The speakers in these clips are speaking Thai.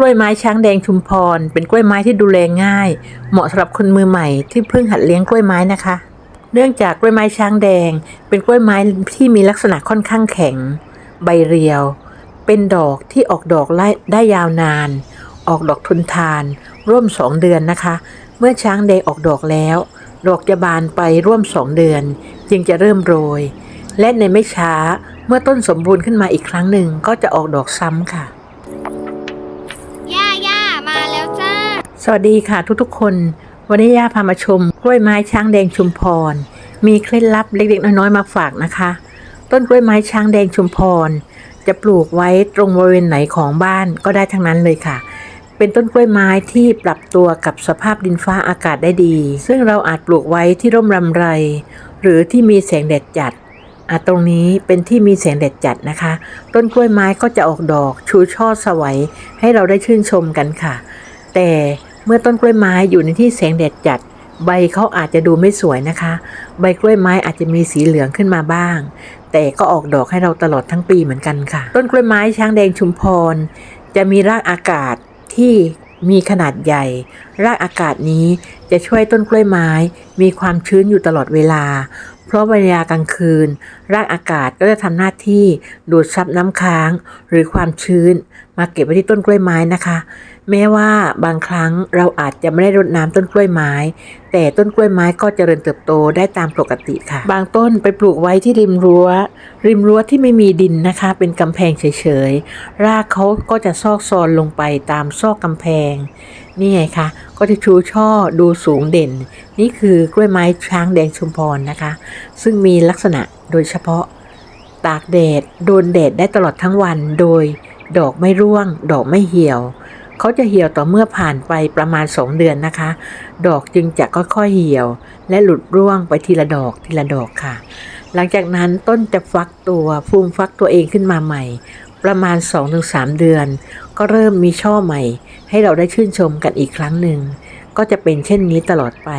กล้วยไม้ช้างแดงชุมพร เป็นกล้วยไม้ที่ดูแลง่าย เหมาะสำหรับคนมือใหม่ที่เพิ่งหัดเลี้ยงกล้วยไม้นะคะ เนื่องจากกล้วยไม้ช้างแดง เป็นกล้วยไม้ที่มีลักษณะค่อนข้างแข็ง ใบเรียว เป็นดอกที่ออกดอกไล่ได้ยาวนาน ออกดอกทนทาน ร่วม2เดือนนะคะ เมื่อช้างแดงออกดอกแล้ว ดอกจะบานไปร่วม2เดือน จึงจะเริ่มโรย และในไม่ช้าเมื่อต้นสมบูรณ์ขึ้นมาอีกครั้งหนึ่งก็จะออกดอกซ้ำค่ะ วัสดีค่ะทุกๆ คน วันนี้ย่าพามาชมกล้วยไม้ช้างแดงชุมพร มีเคล็ดลับเล็กๆ น้อยๆ มาฝากนะคะ ต้นกล้วยไม้ช้างแดงชุมพร จะปลูกไว้ตรงบริเวณไหนของบ้านก็ได้ทั้งนั้นเลยค่ะ เป็นต้นกล้วยไม้ที่ปรับตัวกับสภาพดินฟ้าอากาศได้ดี ซึ่งเราอาจปลูกไว้ที่ร่มรำไร หรือที่มีแสงแดดจัดอะตรงนี้เป็นที่มีแสงแดดจัดนะคะ ต้นกล้วยไม้ก็จะออกดอกชูช่อสวัยให้เราได้ชื่นชมกันค่ะ แต่ เมื่อต้นกล้วยไม้อยู่ในที่แสงแดดจัด ใบเขาอาจจะดูไม่สวยนะคะ ใบกล้วยไม้อาจจะมีสีเหลืองขึ้นมาบ้าง แต่ก็ออกดอกให้เราตลอดทั้งปีเหมือนกันค่ะ ต้นกล้วยไม้ช้างแดงชุมพร จะมีรากอากาศที่มีขนาดใหญ่ รากอากาศนี้จะช่วยต้นกล้วยไม้ มีความชื้นอยู่ตลอดเวลา เพราะเวลากลางคืน รากอากาศก็จะทำหน้าที่ดูดซับน้ำค้าง หรือความชื้น มาเก็บไว้ที่ต้นกล้วยไม้นะคะ แม้ว่าบางครั้งเราอาจจะไม่ได้รดน้ำต้นกล้วยไม้ แต่ต้นกล้วยไม้ก็เจริญเติบโตได้ตามปกติค่ะ บางต้นไปปลูกไว้ที่ริมรั้ว ริมรั้วที่ไม่มีดินนะคะ เป็นกำแพงเฉยๆ รากเขาก็จะซอกซอนลงไปตามซอกกำแพง นี่ไงคะก็จะชูช่อดูสูงเด่น นี่คือกล้วยไม้ช้างแดงชุมพรนะคะ ซึ่งมีลักษณะโดยเฉพาะตากแดด โดนแดดได้ตลอดทั้งวันโดย ดอกไม่ร่วง ดอกไม่เหี่ยว เขาจะเหี่ยวต่อเมื่อผ่านไปประมาณ2เดือนนะคะ ดอกจึงจะค่อยๆเหี่ยว และหลุดร่วงไปทีละดอกทีละดอกค่ะ หลังจากนั้นต้นจะฟักตัวฟูมฟักตัวเองขึ้นมาใหม่ ประมาณ 2-3 เดือน ก็เริ่มมีช่อใหม่ ให้เราได้ชื่นชมกันอีกครั้งหนึ่ง ก็จะเป็นเช่นนี้ตลอดไป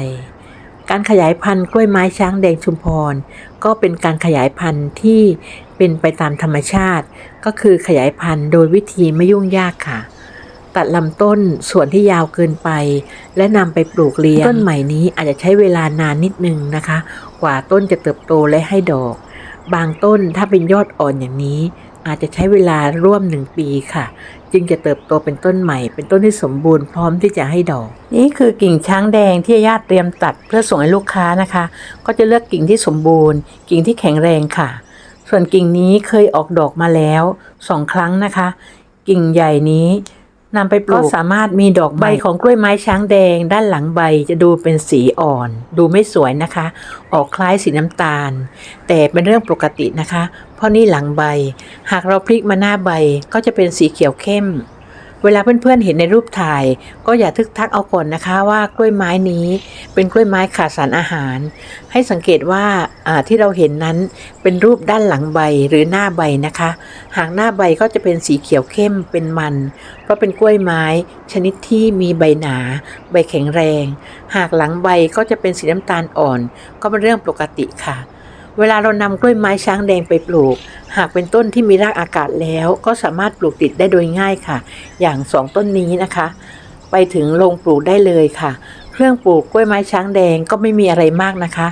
การขยายพันธุ์กล้วยไม้ช้างแดงชุมพร ก็เป็นการขยายพันธุ์ที่ เป็นไปตามธรรมชาติ ก็คือขยายพันธุ์โดยวิธีไม่ยุ่งยากค่ะ ตัดลำต้นส่วนที่ยาวเกินไป และนำไปปลูกเลี้ยงต้นใหม่นี้อาจจะใช้เวลานานนิดนึงนะคะ กว่าต้นจะเติบโตและให้ดอก บางต้นถ้าเป็นยอดอ่อนอย่างนี้อาจจะใช้เวลาร่วมหนึ่งปีค่ะ จึงจะเติบโตเป็นต้นใหม่ เป็นต้นที่สมบูรณ์พร้อมที่จะให้ดอก นี่คือกิ่งช้างแดงที่ญาติเตรียมตัดเพื่อส่งให้ลูกค้านะคะ ก็จะเลือกกิ่งที่สมบูรณ์ กิ่งที่แข็งแรงค่ะ ส่วนกิ่งนี้เคยออกดอกมาแล้วสองครั้งนะคะ กิ่งใหญ่นี้นำไปปลูกก็สามารถมีดอกใบของกล้วยไม้ช้างแดง ด้านหลังใบจะดูเป็นสีอ่อน ดูไม่สวยนะคะ ออกคล้ายสีน้ำตาล แต่เป็นเรื่องปกตินะคะ เพราะนี่หลังใบ หากเราพลิกมาหน้าใบก็จะเป็นสีเขียวเข้ม เวลาเพื่อนๆเห็นในรูปถ่าย ก็อย่าทึกทักเอาก่อนนะคะว่ากล้วยไม้นี้เป็นกล้วยไม้ขาดสารอาหาร ให้สังเกตว่าอ่าที่เราเห็นนั้นเป็นรูปด้านหลังใบหรือหน้าใบนะคะ หากหน้าใบก็จะเป็นสีเขียวเข้มเป็นมัน เพราะเป็นกล้วยไม้ ชนิดที่มีใบหนา ใบแข็งแรง หากหลังใบก็จะเป็นสีน้ำตาลอ่อน ก็เป็นเรื่องปกติค่ะ เวลาเรานำกล้วยไม้ช้างแดงไปปลูก หากเป็นต้นที่มีรากอากาศแล้ว ก็สามารถปลูกติดได้โดยง่ายค่ะ อย่างสองต้นนี้นะคะ ไปถึงลงปลูกได้เลยค่ะ เครื่องปลูกกล้วยไม้ช้างแดงก็ไม่มีอะไรมากนะคะ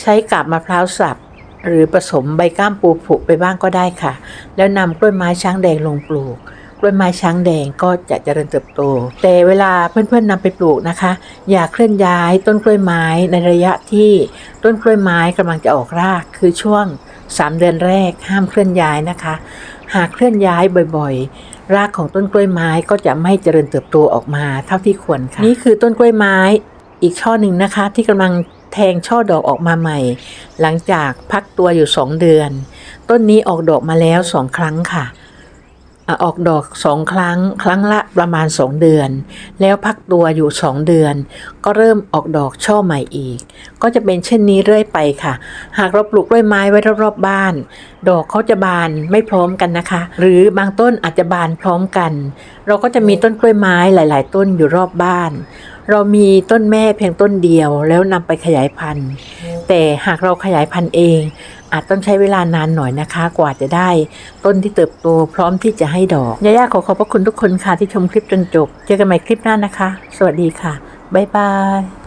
ใช้กาบมะพร้าวสับหรือผสมใบก้ามปูผุไปบ้างก็ได้ค่ะ แล้วนำกล้วยไม้ช้างแดงลงปลูก กล้วยไม้ช้างแดงก็จะเจริญเติบโต แต่เวลาเพื่อนๆนำไปปลูกนะคะ อย่าเคลื่อนย้ายต้นกล้วยไม้ในระยะที่ต้นกล้วยไม้กำลังจะออกรากคือช่วง 3 เดือนแรกห้ามเคลื่อนย้ายนะคะ หากเคลื่อนย้ายบ่อยๆ รากของต้นกล้วยไม้ก็จะไม่เจริญเติบโตออกมาเท่าที่ควรค่ะนี่คือต้นกล้วยไม้อีกช่อหนึ่งนะคะ ที่กำลังแทงช่อดอกออกมาใหม่ หลังจากพักตัวอยู่ 2 เดือน ต้นนี้ออกดอกมาแล้ว2ครั้งค่ะ ออกดอกสองครั้ง ครั้งละประมาณ 2 เดือน แล้วพักตัวอยู่ 2 เดือน ก็เริ่มออกดอกช่อใหม่อีก ก็จะเป็นเช่นนี้เรื่อยไปค่ะ หากเราปลูกกล้วยไม้ไว้รอบๆบ้าน ดอกเขาจะบานไม่พร้อมกันนะคะ หรือบางต้นอาจจะบานพร้อมกัน เราก็จะมีต้นกล้วยไม้หลาย ๆ ต้นอยู่รอบบ้าน เรามีต้นแม่เพียงต้นเดียวแล้วนำไปขยายพันธุ์ แต่หากเราขยายพันธุ์เอง อาจต้องใช้เวลานานหน่อยนะคะ กว่าจะได้ ต้นที่เติบโตพร้อมที่จะให้ดอกย่าๆขอขอบพระคุณทุกคนค่ะที่ชมคลิปจนจบ เจอกันใหม่คลิปหน้านะคะ สวัสดีค่ะบ๊ายบาย